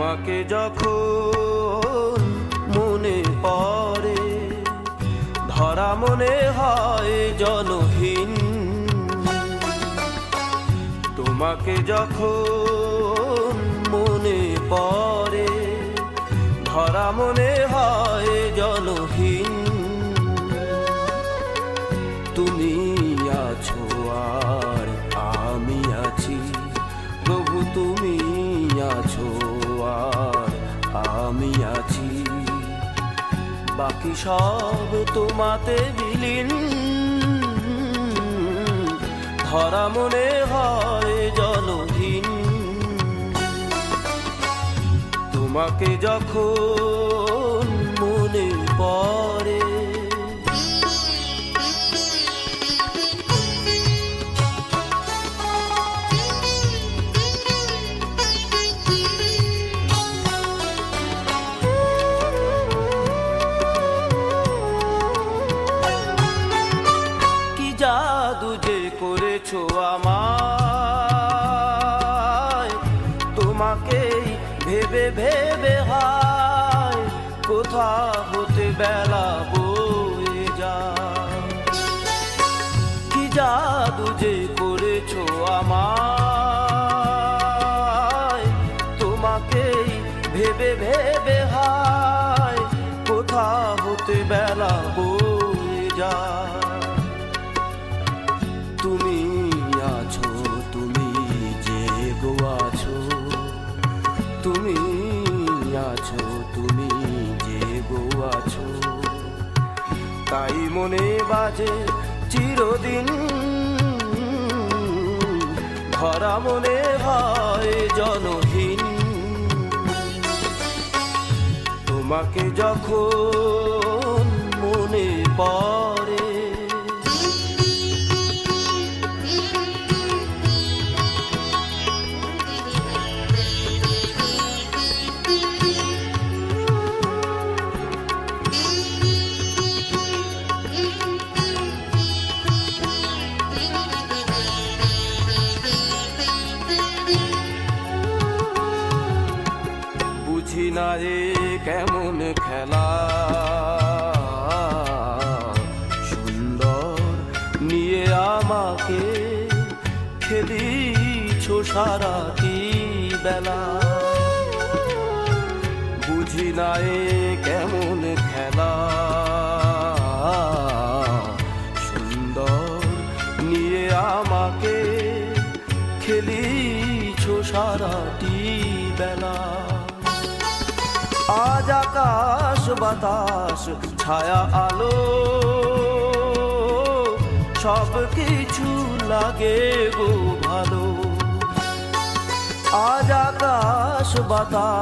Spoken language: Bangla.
তোমাকে যখন মনে পড়ে, ধরা মনে হয় জনহীন। তোমাকে যখন মনে পড়ে, ধরা মনে হয় বাকি সব তোমাতে বিলীন। ধরা মনে হয় জলহীন তোমাকে যখন মনে পড়ে জাদু যে করেছ আমায় তোমাকেই ভেবে ভেবে হায় কোথা হতে বেলা তুমি আছো, তুমি যে গো আছো। তাই মনে বাজে চিরদিন। ভরা মনে হয় জনহীন। তোমাকে যখন মনে পড়ে না কেমন খেলা? সুন্দর নিয়ে আমাকে খেলিছ সারাটি বেলা। বুঝি না কেমন খেলা? সুন্দর নিয়ে আমাকে খেলিছ সারাটি বেলা। আজ আকাশ বাতাস ছায়া আলো। সব কিছু লাগে গো ভালো। আজ আকাশ বাতাস